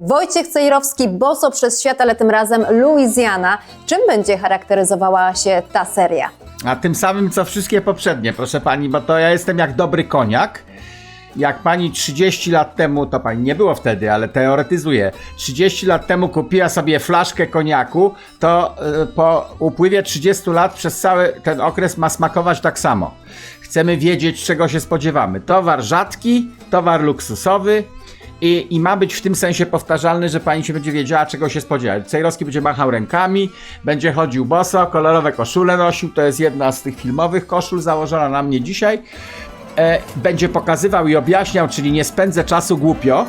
Wojciech Cejrowski, boso przez świat, ale tym razem Louisiana. Czym będzie charakteryzowała się ta seria? A tym samym co wszystkie poprzednie, proszę pani, bo to ja jestem jak dobry koniak. Jak pani 30 lat temu, to pani nie było wtedy, ale teoretyzuję, 30 lat temu kupiła sobie flaszkę koniaku, to y, po upływie 30 lat przez cały ten okres ma smakować tak samo. Chcemy wiedzieć, czego się spodziewamy. Towar rzadki, towar luksusowy, i, I ma być w tym sensie powtarzalny, że pani się będzie wiedziała, czego się spodziewać. Cejrowski będzie machał rękami, będzie chodził boso, kolorowe koszule nosił. To jest jedna z tych filmowych koszul założona na mnie dzisiaj. E, będzie pokazywał i objaśniał, czyli nie spędzę czasu głupio,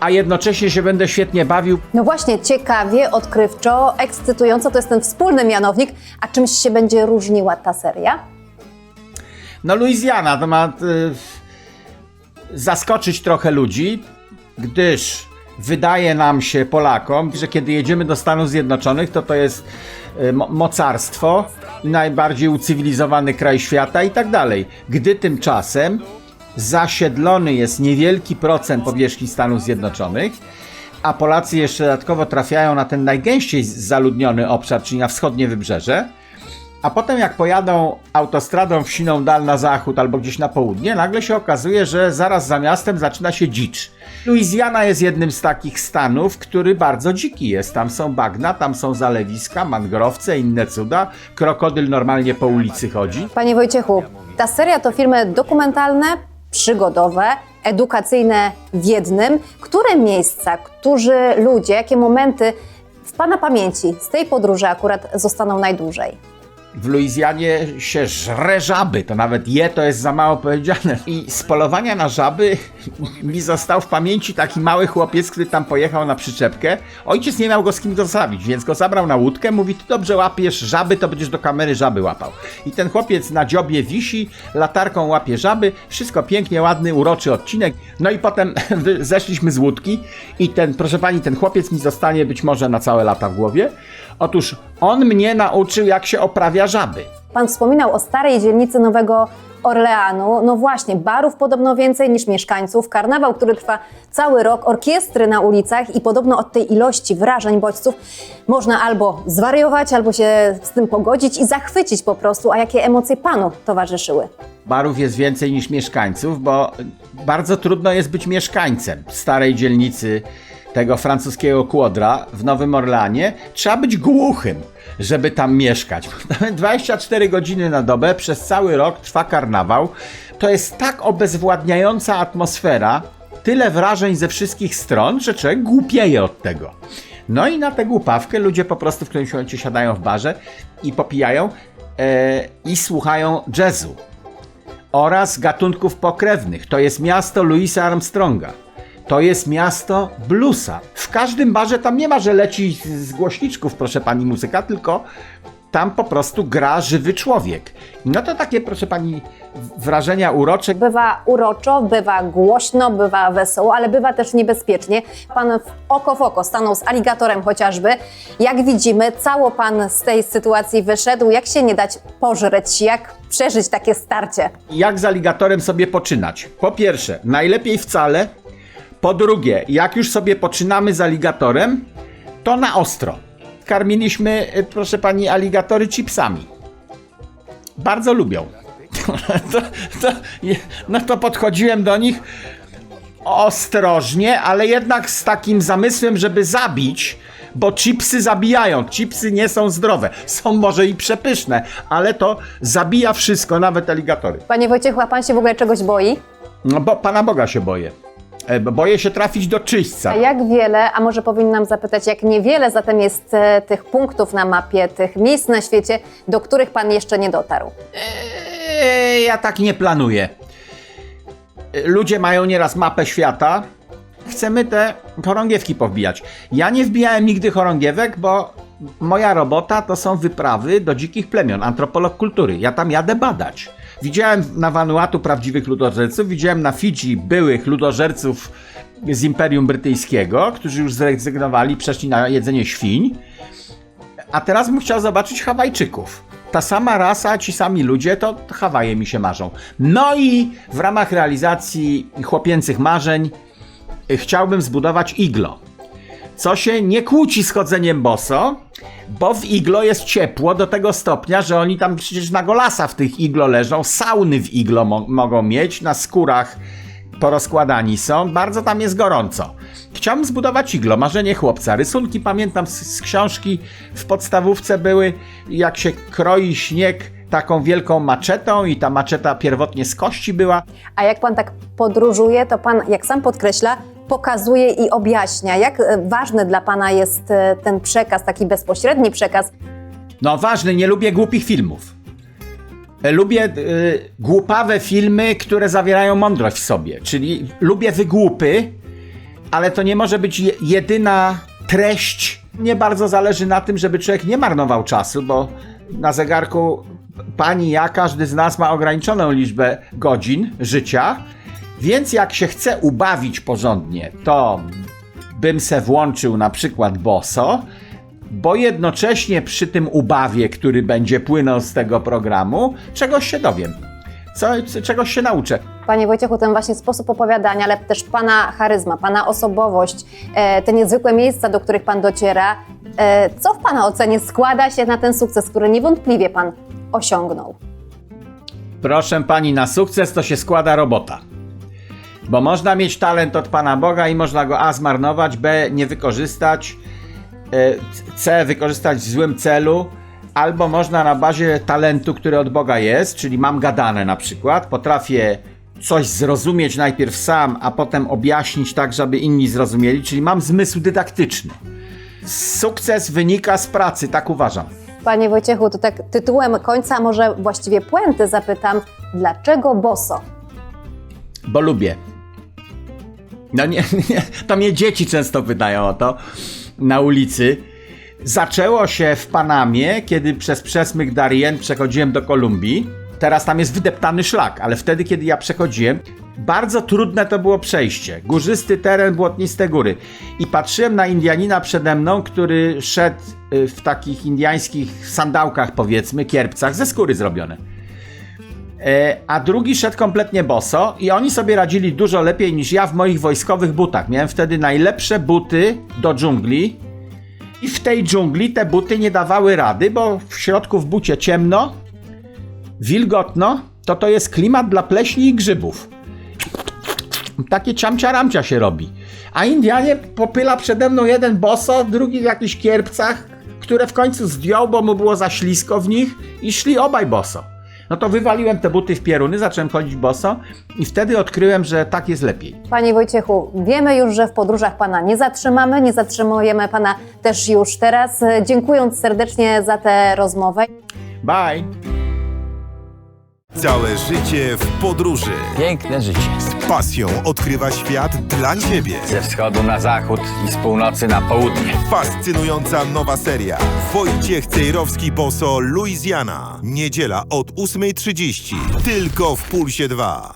a jednocześnie się będę świetnie bawił. No właśnie, ciekawie, odkrywczo, ekscytująco to jest ten wspólny mianownik. A czymś się będzie różniła ta seria? No, Luizjana to ma y, zaskoczyć trochę ludzi, gdyż wydaje nam się, Polakom, że kiedy jedziemy do Stanów Zjednoczonych, to to jest mo- mocarstwo najbardziej ucywilizowany kraj świata i tak dalej. Gdy tymczasem zasiedlony jest niewielki procent powierzchni Stanów Zjednoczonych, a Polacy jeszcze dodatkowo trafiają na ten najgęściej zaludniony obszar, czyli na wschodnie wybrzeże, a potem jak pojadą autostradą w siną dal na zachód albo gdzieś na południe, nagle się okazuje, że zaraz za miastem zaczyna się dzicz. Louisiana jest jednym z takich stanów, który bardzo dziki jest. Tam są bagna, tam są zalewiska, mangrowce, inne cuda. Krokodyl normalnie po ulicy chodzi. Panie Wojciechu, ta seria to filmy dokumentalne, przygodowe, edukacyjne w jednym. Które miejsca, którzy ludzie, jakie momenty w Pana pamięci z tej podróży akurat zostaną najdłużej? W Luizjanie się żre żaby, to nawet je to jest za mało powiedziane. I z polowania na żaby mi został w pamięci taki mały chłopiec, który tam pojechał na przyczepkę. Ojciec nie miał go z kim zostawić, więc go zabrał na łódkę, mówi, ty dobrze łapiesz żaby, to będziesz do kamery żaby łapał. I ten chłopiec na dziobie wisi, latarką łapie żaby, wszystko pięknie, ładny, uroczy odcinek. No i potem zeszliśmy z łódki i ten, proszę pani, ten chłopiec mi zostanie być może na całe lata w głowie. Otóż on mnie nauczył, jak się oprawia żaby. Pan wspominał o starej dzielnicy Nowego Orleanu. No właśnie, barów podobno więcej niż mieszkańców, karnawał, który trwa cały rok, orkiestry na ulicach i podobno od tej ilości wrażeń, bodźców można albo zwariować, albo się z tym pogodzić i zachwycić po prostu. A jakie emocje panu towarzyszyły? Barów jest więcej niż mieszkańców, bo bardzo trudno jest być mieszkańcem starej dzielnicy tego francuskiego kłodra w Nowym Orleanie. Trzeba być głuchym, żeby tam mieszkać. 24 godziny na dobę, przez cały rok trwa karnawał. To jest tak obezwładniająca atmosfera, tyle wrażeń ze wszystkich stron, że człowiek głupieje od tego. No i na tę głupawkę ludzie po prostu w którymś momencie siadają w barze i popijają e, i słuchają jazzu oraz gatunków pokrewnych. To jest miasto Louisa Armstronga. To jest miasto bluesa. W każdym barze tam nie ma, że leci z- głośniczków, proszę pani, muzyka, tylko tam po prostu gra żywy człowiek. No to takie, proszę pani, wrażenia urocze. Bywa uroczo, bywa głośno, bywa wesoło, ale bywa też niebezpiecznie. Pan w oko w oko stanął z aligatorem chociażby. Jak widzimy, cało pan z tej sytuacji wyszedł. Jak się nie dać pożreć? Jak przeżyć takie starcie? Jak z aligatorem sobie poczynać? Po pierwsze, najlepiej wcale. Po drugie, jak już sobie poczynamy z aligatorem, to na ostro. Karmiliśmy, y, proszę pani, aligatory chipsami. Bardzo lubią. To, to, no to podchodziłem do nich ostrożnie, ale jednak z takim zamysłem, żeby zabić, bo chipsy zabijają. Chipsy nie są zdrowe. Są może i przepyszne, ale to zabija wszystko, nawet aligatory. Panie Wojciechu, a pan się w ogóle czegoś boi? No bo Pana Boga się boję. E, bo Boję się trafić do czyśćca. A jak wiele, a może powinnam zapytać, jak niewiele zatem jest e, tych punktów na mapie, tych miejsc na świecie, do których pan jeszcze nie dotarł? Eee, ja tak nie planuję. E, Ludzie mają nieraz mapę świata. Chcemy te chorągiewki powbijać. Ja nie wbijałem nigdy chorągiewek, bo moja robota to są wyprawy do dzikich plemion, antropolog kultury. Ja tam jadę badać. Widziałem na Vanuatu prawdziwych ludożerców, widziałem na Fidżi byłych ludożerców z Imperium Brytyjskiego, którzy już zrezygnowali, przeszli na jedzenie świń. A teraz bym chciał zobaczyć Hawajczyków. Ta sama rasa, ci sami ludzie, to Hawaje mi się marzą. No i w ramach realizacji chłopięcych marzeń chciałbym zbudować iglo. Co się nie kłóci z chodzeniem boso, bo w iglo jest ciepło do tego stopnia, że oni tam przecież na golasa w tych iglo leżą, sauny w iglo mo- mogą mieć, na skórach porozkładani są, bardzo tam jest gorąco. Chciałem zbudować iglo, marzenie chłopca. Rysunki pamiętam z, z książki w podstawówce były, jak się kroi śnieg taką wielką maczetą i ta maczeta pierwotnie z kości była. A jak pan tak podróżuje, to pan, jak sam podkreśla, pokazuje i objaśnia, jak e, ważny dla pana jest e, ten przekaz, taki bezpośredni przekaz. No ważne, nie lubię głupich filmów. E, Lubię y, głupawe filmy, które zawierają mądrość w sobie. Czyli lubię wygłupy, ale to nie może być je, jedyna treść. Mnie bardzo zależy na tym, żeby człowiek nie marnował czasu, bo na zegarku pani ja, każdy z nas ma ograniczoną liczbę godzin życia. Więc jak się chce ubawić porządnie, to bym se włączył na przykład boso, bo jednocześnie przy tym ubawie, który będzie płynął z tego programu, czegoś się dowiem. Co, czegoś się nauczę. Panie Wojciechu, ten właśnie sposób opowiadania, ale też pana charyzma, pana osobowość, e, te niezwykłe miejsca, do których pan dociera, e, co w pana ocenie składa się na ten sukces, który niewątpliwie pan osiągnął? Proszę pani, na sukces to się składa robota. Bo można mieć talent od Pana Boga i można go A zmarnować, B nie wykorzystać, e, C wykorzystać w złym celu, albo można na bazie talentu, który od Boga jest, czyli mam gadane na przykład, potrafię coś zrozumieć najpierw sam, a potem objaśnić tak, żeby inni zrozumieli, czyli mam zmysł dydaktyczny. Sukces wynika z pracy, tak uważam. Panie Wojciechu, to tak tytułem końca, może właściwie puenty zapytam, dlaczego boso? Bo lubię. No nie, nie, to mnie dzieci często pytają o to na ulicy. Zaczęło się w Panamie, kiedy przez przesmyk Darien przechodziłem do Kolumbii. Teraz tam jest wydeptany szlak, ale wtedy, kiedy ja przechodziłem, bardzo trudne to było przejście. Górzysty teren, błotniste góry. I patrzyłem na Indianina przede mną, który szedł y, w takich indiańskich sandałkach, powiedzmy, kierpcach, ze skóry zrobione. E, a drugi szedł kompletnie boso i oni sobie radzili dużo lepiej niż ja w moich wojskowych butach. Miałem wtedy najlepsze buty do dżungli i w tej dżungli te buty nie dawały rady, bo w środku w bucie ciemno, wilgotno, to to jest klimat dla pleśni i grzybów. Takie ciamcia-ramcia się robi. A Indianie popyla przede mną jeden boso, drugi w jakichś kierpcach, które w końcu zdjął, bo mu było za ślisko w nich i szli obaj boso. No to wywaliłem te buty w pieruny, zacząłem chodzić boso i wtedy odkryłem, że tak jest lepiej. Panie Wojciechu, wiemy już, że w podróżach Pana nie zatrzymamy, nie zatrzymujemy Pana też już teraz. Dziękując serdecznie za tę rozmowę. Bye! Całe życie w podróży. Piękne życie. Z pasją odkrywa świat dla Ciebie. Ze wschodu na zachód i z północy na południe. Fascynująca nowa seria. Wojciech Cejrowski Boso Louisiana. Niedziela od 8.30. Tylko w Pulsie 2.